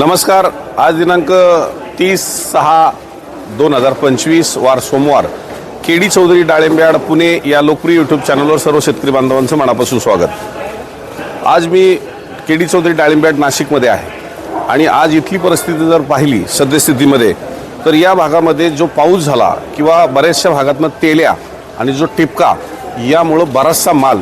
नमस्कार. आज दिनांक तीस सहा दोन हजार पंचवीस वार सोमवार. केडी चौधरी डाळिंब्याड पुणे या लोकप्रिय यूट्यूब चॅनलवर सर्व शेतकरी बांधवांचं मनापासून स्वागत. आज मी केडी चौधरी डाळिंब्याड नाशिकमध्ये आहे. आणि आज इथली परिस्थिती जर पाहिली सद्यस्थितीमध्ये तर या भागामध्ये जो पाऊस झाला किंवा बऱ्याचशा भागातनं तेल्या आणि जो टिपका यामुळं बराचसा माल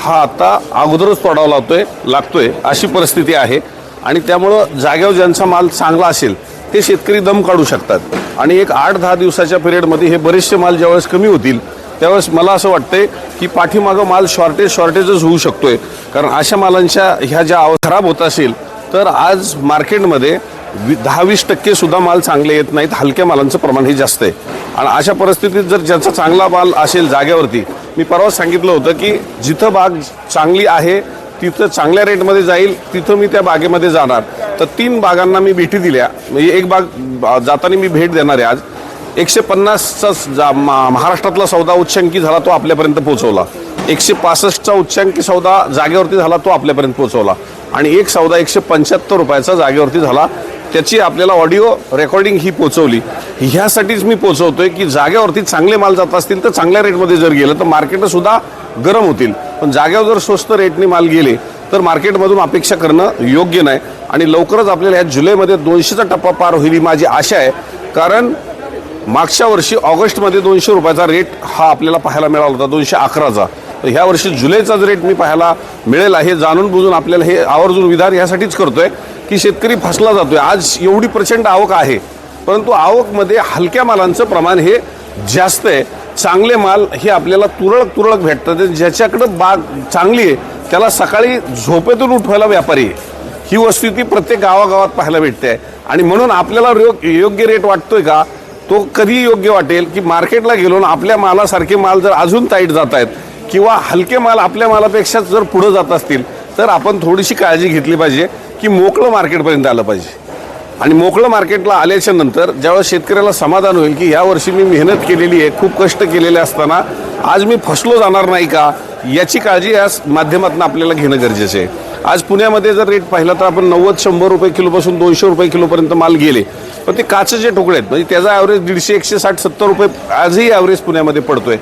हा आता अगोदरच तोडावा लावतोय लागतोय अशी परिस्थिती आहे. आणि त्यामुळं जागेवर ज्यांचा माल चांगला असेल ते शेतकरी दम काढू शकतात. आणि एक आठ दहा दिवसाच्या पिरियडमध्ये हे बरेचसे माल ज्यावेळेस कमी होतील त्यावेळेस मला असं वाटतंय की पाठीमागं माल शॉर्टेज शॉर्टेजच होऊ शकतोय. कारण अशा मालांच्या ह्या ज्या खराब होत असेल तर आज मार्केटमध्ये दहा वीस टक्के सुद्धा माल चांगले येत नाहीत हलक्या मालांचं प्रमाण हे जास्त आहे. आणि अशा परिस्थितीत जर ज्याचा चांगला माल असेल जागेवरती मी परवा सांगितलं होतं की जिथं बाग चांगली आहे तिथं चांगल्या रेटमध्ये जाईल तिथं मी त्या बागेमध्ये जाणार. तर तीन बागांना मी भेटी दिल्या. म्हणजे एक बाग जाताना मी भेट देणार आहे आज. एकशे पन्नासचा जा- मा- महाराष्ट्रातला सौदा उच्चांकी झाला तो आपल्यापर्यंत पोहोचवला. एकशे पासष्टचा उच्चांकी सौदा जागेवरती झाला तो आपल्यापर्यंत पोहोचवला. आणि एक सौदा एकशे पंच्याहत्तर रुपयाचा जागेवरती झाला. त्याची आपल्याला ऑडिओ रेकॉर्डिंग ही पोचवली ह्यासाठीच मी पोचवतोय की जागेवरती चांगले माल जात असतील तर चांगल्या रेटमध्ये जर गेलं तर मार्केटसुद्धा गरम होतील. पण जागेवर जर स्वस्त रेटने माल गेले तर मार्केटमधून अपेक्षा करणं योग्य नाही. आणि लवकरच आपल्याला या जुलैमध्ये दोनशेचा टप्पा पार होईल ही माझी आशा आहे. कारण मागच्या वर्षी ऑगस्टमध्ये दोनशे रुपयाचा रेट हा आपल्याला पाहायला मिळाला होता दोनशे अकराचा. तर ह्या वर्षी जुलैचाच रेट मी पाहायला मिळेल आहे जाणून बुजून आपल्याला हे आवर्जून विधान यासाठीच करतोय की शेतकरी फसला जातोय. आज एवढी प्रचंड आवक आहे परंतु आवकमध्ये हलक्या मालांचं प्रमाण हे जास्त आहे. चांगले माल हे आपल्याला तुरळक तुरळक भेटतात. ज्याच्याकडं बाग चांगली आहे त्याला सकाळी झोपेतून उठवायला व्यापारी आहे. ही वस्तुस्थिती प्रत्येक गावागावात पाहायला भेटते. आणि म्हणून आपल्याला योग्य रेट वाटतोय का? तो कधी योग्य वाटेल की मार्केटला गेलो ना आपल्या मालासारखे माल जर अजून टाईट जात आहेत किंवा हलके माल आपल्या मालापेक्षा जर पुढं जात असतील तर आपण थोडीशी काळजी घेतली पाहिजे की मोकळं मार्केटपर्यंत आलं पाहिजे. आणि मोकळं मार्केटला आल्याच्यानंतर ज्यावेळेस शेतकऱ्याला समाधान होईल की यावर्षी मी मेहनत केलेली आहे खूप कष्ट केलेले असताना आज मी फसलो जाणार नाही का याची काळजी या माध्यमातून आपल्याला घेणं गरजेचं आहे. आज पुण्यामध्ये जर रेट पाहिला तर आपण नव्वद शंभर रुपये किलोपासून दोनशे रुपये किलोपर्यंत माल गेले. पण ते काचेचे तुकडे आहेत. म्हणजे त्याचा ॲव्हरेज दीडशे एकशे साठ सत्तर रुपये आजही ॲव्हरेज पुण्यामध्ये पडतोय.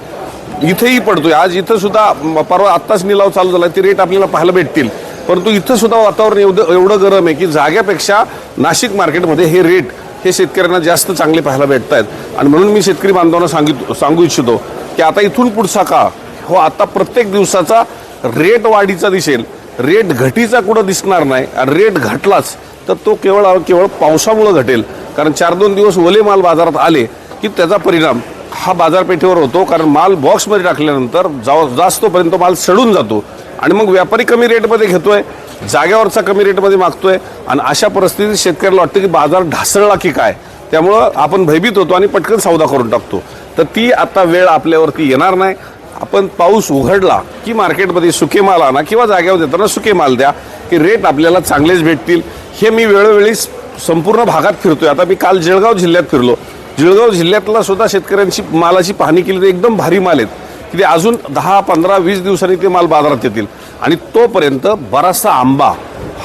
इथेही पडतोय. आज इथं सुद्धा परवा आत्ताच निलाव चालू झाला ते रेट आपल्याला पाहायला भेटतील. परंतु इथं सुद्धा वातावरण एवढं एवढं गरम आहे की जाग्यापेक्षा नाशिक मार्केटमध्ये हे रेट हे शेतकऱ्यांना जास्त चांगले पाहायला भेटत आहेत आणि म्हणून मी शेतकरी बांधवांना सांगित सांगू इच्छितो की आता इथून पुढचा का हो आता प्रत्येक दिवसाचा रेट वाढीचा दिसेल. रेट घटीचा कुठं दिसणार नाही. आणि रेट घटलाच तर तो केवळ केवळ पावसामुळं घटेल. कारण चार दोन दिवस ओले माल बाजारात आले की त्याचा परिणाम हा बाजारपेठेवर होतो. कारण माल बॉक्समध्ये टाकल्यानंतर जाव जास्तोपर्यंत माल सडून जातो. आणि मग व्यापारी कमी रेटमध्ये घेतोय जाग्यावरचा कमी रेटमध्ये मागतोय आणि अशा परिस्थितीत शेतकऱ्याला वाटतं की बाजार ढासळला की काय? त्यामुळं आपण भयभीत होतो आणि पटकन सौदा करून टाकतो. तर ती आता वेळ आपल्यावरती येणार नाही. आपण पाऊस उघडला की मार्केटमध्ये सुके माल आणा किंवा जाग्यावर देताना सुके माल द्या की रेट आपल्याला चांगलेच भेटतील. हे मी वेळोवेळी संपूर्ण भागात फिरतोय. आता मी काल जळगाव जिल्ह्यात फिरलो. जळगाव जिल्ह्यातला सुद्धा शेतकऱ्यांची मालाची पाहणी केली तर एकदम भारी माल आहेत. की ते अजून दहा पंधरा वीस दिवसांनी ते माल बाजारात येतील. आणि तोपर्यंत बराचसा आंबा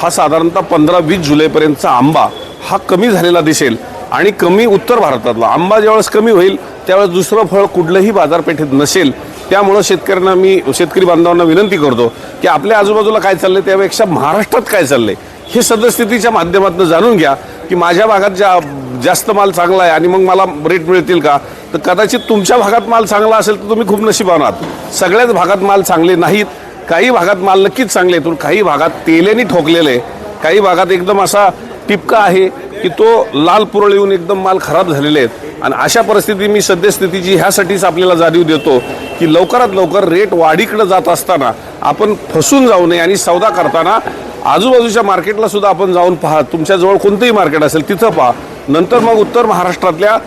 हा साधारणतः पंधरा वीस जुलैपर्यंतचा आंबा हा कमी झालेला दिसेल. आणि कमी उत्तर भारतातला. आंबा ज्यावेळेस कमी होईल त्यावेळेस दुसरं फळ कुठलंही बाजारपेठेत नसेल. त्यामुळं शेतकऱ्यांना मी शेतकरी बांधवांना विनंती करतो की आपल्या आजूबाजूला काय चाललंय त्यापेक्षा महाराष्ट्रात काय चाललंय हे सद्यस्थितीच्या माध्यमातून जाणून घ्या की माझ्या भागात ज्या जास्त माल चांगला आहे आणि मग मला रेट मिळतील का? तर कदाचित तुमच्या भागात माल चांगला असेल तर तुम्ही खूप नशिबान आहात. सगळ्याच भागात माल चांगले नाहीत. काही भागात माल नक्कीच चांगले आहेत. पण काही भागात तेलेने ठोकलेले आहे. काही भागात एकदम असा टिपका आहे की तो लाल पुरळ येऊन एकदम माल खराब झालेले आहेत. आणि अशा परिस्थिती मी सद्यस्थितीची ह्यासाठीच आपल्याला जाणीव देतो की लवकरात लवकर रेट वाढीकडे जात असताना आपण फसून जाऊ नये आणि सौदा करताना आजूबाजूच्या मार्केटला सुद्धा आपण जाऊन पहा. तुमच्याजवळ कोणतंही मार्केट असेल तिथं पहा. नंतर मग उत्तर महाराष्ट्रातल्या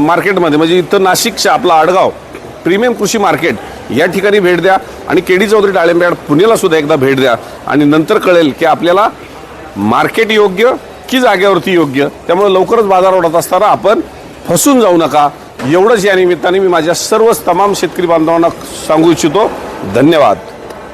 मार्केटमध्ये म्हणजे इथं नाशिकच्या आपला आडगाव प्रीमियम कृषी मार्केट या ठिकाणी भेट द्या. आणि केडी चौधरी डाळिंब्याड पुण्याला सुद्धा एकदा भेट द्या. आणि नंतर कळेल की आपल्याला मार्केट योग्य की जागेवरती योग्य त्यामुळे लवकरच बाजार ओढत असताना आपण फसून जाऊ नका. एवढंच या निमित्ताने मी माझ्या सर्वच तमाम शेतकरी बांधवांना सांगू इच्छितो. धन्यवाद.